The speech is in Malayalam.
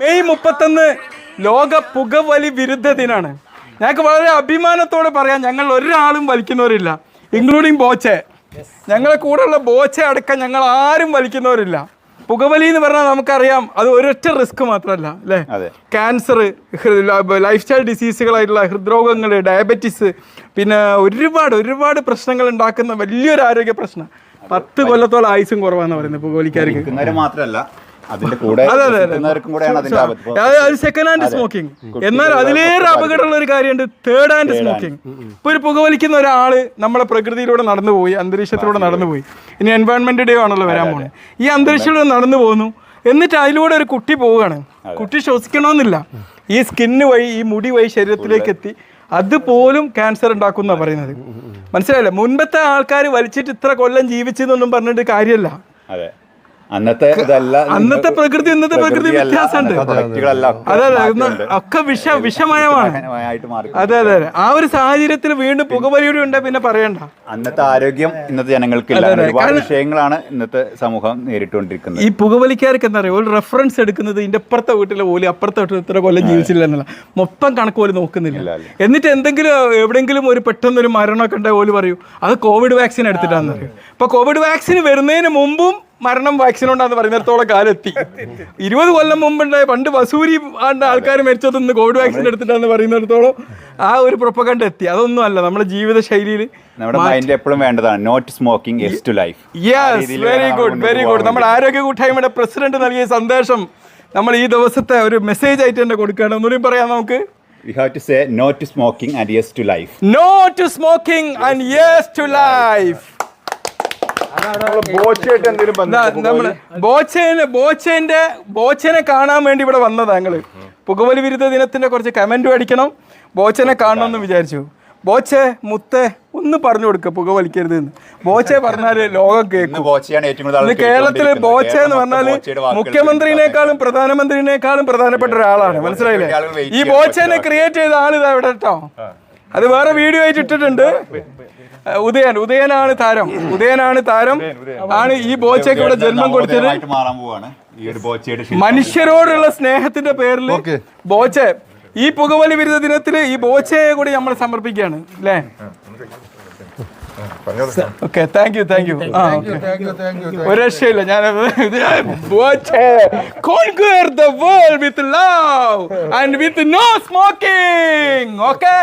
മെയ് മുപ്പത്തൊന്ന് ലോക പുകവലി വിരുദ്ധ ദിനാണ്. ഞങ്ങൾക്ക് വളരെ അഭിമാനത്തോടെ പറയാം ഞങ്ങൾ ഒരാളും വലിക്കുന്നവരില്ല ഇൻക്ലൂഡിങ് ബോച്ചെ. ഞങ്ങളെ കൂടെയുള്ള ബോച്ചെ അടക്കം ഞങ്ങൾ ആരും വലിക്കുന്നവരില്ല. പുകവലി എന്ന് പറഞ്ഞാൽ നമുക്കറിയാം അത് ഒരൊറ്റ റിസ്ക് മാത്രമല്ല അല്ലേ. ക്യാൻസർ ലൈഫ് സ്റ്റൈൽ ഡിസീസുകളായിട്ടുള്ള ഹൃദ്രോഗങ്ങൾ ഡയബറ്റിസ് പിന്നെ ഒരുപാട് ഒരുപാട് പ്രശ്നങ്ങൾ ഉണ്ടാക്കുന്ന വലിയൊരു ആരോഗ്യ പ്രശ്നം. പത്ത് കൊല്ലത്തോളം ആയുസും കുറവാന്ന് പറയുന്നത് പുകവലിക്കാർക്ക്. മാത്രമല്ല അതിന്റെ കൂടെ അതെ, സെക്കൻഡ് ഹാൻഡ് സ്മോക്കിംഗ് എന്നാൽ അതിലേറെ അപകടമുള്ള ഒരു കാര്യമുണ്ട്. തേർഡ് ഹാൻഡ് സ്മോക്കിംഗ് ഇപ്പൊ ഒരു പുകവലിക്കുന്ന ഒരാൾ നമ്മളെ പ്രകൃതിയിലൂടെ നടന്നുപോയി അന്തരീക്ഷത്തിലൂടെ നടന്നുപോയി. ഇനി എൻവയോൺമെന്റ് ഡേ ആണല്ലോ വരാൻ പോകുന്നത് ഈ അന്തരീക്ഷത്തിലൂടെ നടന്നു പോകുന്നു. എന്നിട്ട് അതിലൂടെ ഒരു കുട്ടി പോവുകയാണ്. കുട്ടി ശ്വസിക്കണമെന്നില്ല. ഈ സ്കിന്ന് വഴി ഈ മുടി വഴി ശരീരത്തിലേക്ക് എത്തി. അതുപോലും ക്യാൻസർ ഉണ്ടാക്കുന്ന പറയുന്നത്. മനസ്സിലായില്ലേ? മുൻപത്തെ ആൾക്കാർ വലിച്ചിട്ട് ഇത്ര കൊല്ലം ജീവിച്ചെന്നൊന്നും പറഞ്ഞിട്ട് കാര്യമല്ല. അന്നത്തെ ഇതല്ല അന്നത്തെ പ്രകൃതി ഇന്നത്തെ പ്രകൃതി വ്യത്യാസമുണ്ട്. അതെ അതെ ഒക്കെ വിഷ വിഷമയമാണ്. അതെ അതെ അതെ. ആ ഒരു സാഹചര്യത്തിൽ വീണ്ടും പുകവലിയുടെ ഉണ്ട് പിന്നെ പറയണ്ട. അന്നത്തെ ആരോഗ്യം ഇന്നത്തെ ജനങ്ങൾക്കില്ല. ഒരുപാട് വിഷയങ്ങളാണ് ഇന്നത്തെ സമൂഹം നേരിട്ടുകൊണ്ടിരിക്കുന്നത്. ഈ പുകവലിക്കാർക്ക് എന്താ പറയുക ഒരു റെഫറൻസ് എടുക്കുന്നത് ഇതിന്റെ അപ്പുറത്തെ വീട്ടിലെ പോലും അപ്പുറത്തെ വീട്ടിൽ ഇത്ര കൊല്ലം ജീവിച്ചില്ല എന്നുള്ള മൊത്തം കണക്ക് പോലും നോക്കുന്നില്ല. എന്നിട്ട് എന്തെങ്കിലും എവിടെയെങ്കിലും ഒരു പെട്ടെന്നൊരു മരണമൊക്കെ ഉണ്ടായ പോലും പറയൂ അത് കോവിഡ് വാക്സിൻ എടുത്തിട്ടാന്ന്. പറയും അപ്പൊ കോവിഡ് വാക്സിൻ വരുന്നതിന് മുമ്പും മരണം വാക്സിൻ ഉണ്ടാന്ന് പറയുന്നിടത്തോളം കാലെത്തി. ഇരുപത് കൊല്ലം മുമ്പുണ്ടായ പണ്ട് വസൂരി ആണ്ട് ആൾക്കാർ മരിച്ചത് ഇന്ന് കോവിഡ് വാക്സിൻ എടുത്തിട്ടാന്ന് പറയുന്നിടത്തോളം ആ ഒരു പ്രൊപ്പകണ്ട എത്തി. അതൊന്നും അല്ല നമ്മുടെ ജീവിത ശൈലിയിൽ നമ്മുടെ മൈൻഡിൽ എപ്പോഴും വേണ്ടതാണ് not smoking yes to life yes very good very good നമ്മുടെ ആരോഗ്യ കൂട്ടായ്മയുടെ പ്രസിഡന്റ് നൽകിയ സന്ദേശം നമ്മൾ ഈ ദിവസത്തെ ഒരു മെസ്സേജ് ആയിട്ട് തന്നെ കൊടുക്കുകയാണ്. ഒന്നുകൂടി പറയാം നമുക്ക്. We have to say no to smoking and yes to life no to smoking and yes to life നമ്മൾ ബോച്ചേനെ ബോച്ചേന്റെ ബോച്ചനെ കാണാൻ വേണ്ടി ഇവിടെ വന്നതാ ഞങ്ങൾ. പുകവലി വിരുദ്ധ ദിനത്തിന്റെ കുറച്ച് കമന്റും അടിക്കണം ബോച്ചനെ കാണണമെന്ന് വിചാരിച്ചു. ബോച്ചെ മുത്തെ ഒന്ന് പറഞ്ഞു കൊടുക്ക പുകവലിക്കരുത് എന്ന് ബോച്ചെ പറഞ്ഞാൽ ലോകം കേൾക്കും. കേരളത്തിൽ ബോച്ചെ എന്ന് പറഞ്ഞാൽ മുഖ്യമന്ത്രിനേക്കാളും പ്രധാനമന്ത്രിനേക്കാളും പ്രധാനപ്പെട്ട ഒരാളാണ്. മനസ്സിലായില്ലേ? ഈ ബോച്ചേനെ ക്രിയേറ്റ് ചെയ്ത ആളിതാ ഇതാ ഇവിടെ കേട്ടോ അത് വേറെ വീഡിയോ ആയിട്ട് ഇട്ടിട്ടുണ്ട്. ഉദയൻ ഉദയനാണ് താരം. ഉദയനാണ് താരം. ആണ് ഈ ബോച്ചയ്ക്ക് ഇവിടെ ജന്മം കൊടുത്തത്. നവോദയമായിട്ട് മാറാൻ പോവാണ്. ഈ ഒരു ബോച്ചയുടെ മനുഷ്യരോടുള്ള സ്നേഹത്തിന്റെ പേരിൽ ബോച്ച ഈ പുകവലി വിരുദ്ധ ദിനത്തിൽ ഈ ബോച്ചയെ കൂടി നമ്മൾ സമർപ്പിക്കുകയാണ് അല്ലേ? Okay thank you thank you ഒരു രക്ഷയില്ല ഞാൻ the world with love and with no smoking okay